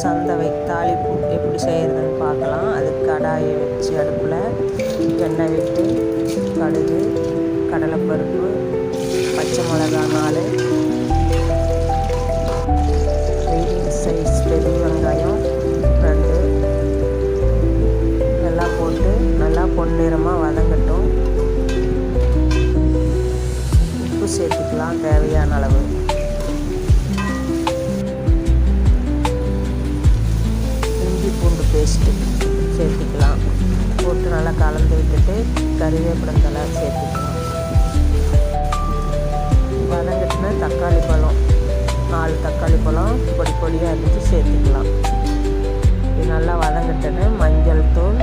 சந்தவை தாளிப்பு எப்படி செய்கிறதுன்னு பார்க்கலாம். அதுக்கு கடாயை வச்சு அடுப்பில் எண்ணெய் விட்டு கடுகு கடலைப்பருப்பு பச்சை மிளகா நாலு மீடியம் சைஸ் பெரிய வெங்காயம் ரெண்டு. எல்லாம் போட்டு நல்லா பொன்னிறமாக வதங்கட்டும். உப்பு சேர்த்துக்கலாம் தேவையான அளவு. பேஸ்ட்டு சேர்த்துக்கலாம். போட்டு நல்லா கலந்து விட்டுட்டு கறிவேப்பிலத்தலை சேர்த்துக்கலாம். வதங்கிட்டுனா தக்காளி பழம். நாலு தக்காளி பழம் பொடி பொடியாக அரிஞ்சு சேர்த்துக்கலாம். இது நல்லா வதங்கிட்டோன்னு மஞ்சள் தூள்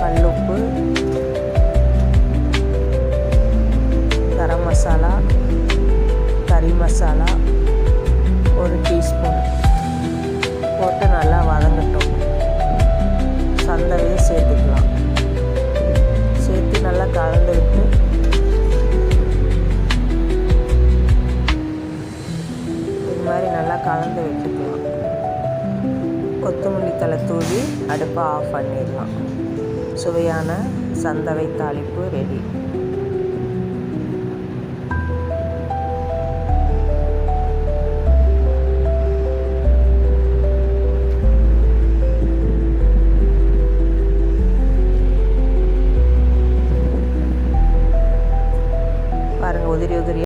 கல்லுப்பு கரம் மசாலா கறி மசாலா நல்லா வதங்கட்டும் சந்தவையை சேர்த்துக்கலாம். சேர்த்து நல்லா கலந்து விட்டு. இது மாதிரி நல்லா கலந்து விட்டுக்கலாம். கொத்தமல்லி தலை தூவி அடுப்பை ஆஃப் பண்ணிடலாம். சுவையான சந்தவை தாளிப்பு ரெடி உதறி உதறியா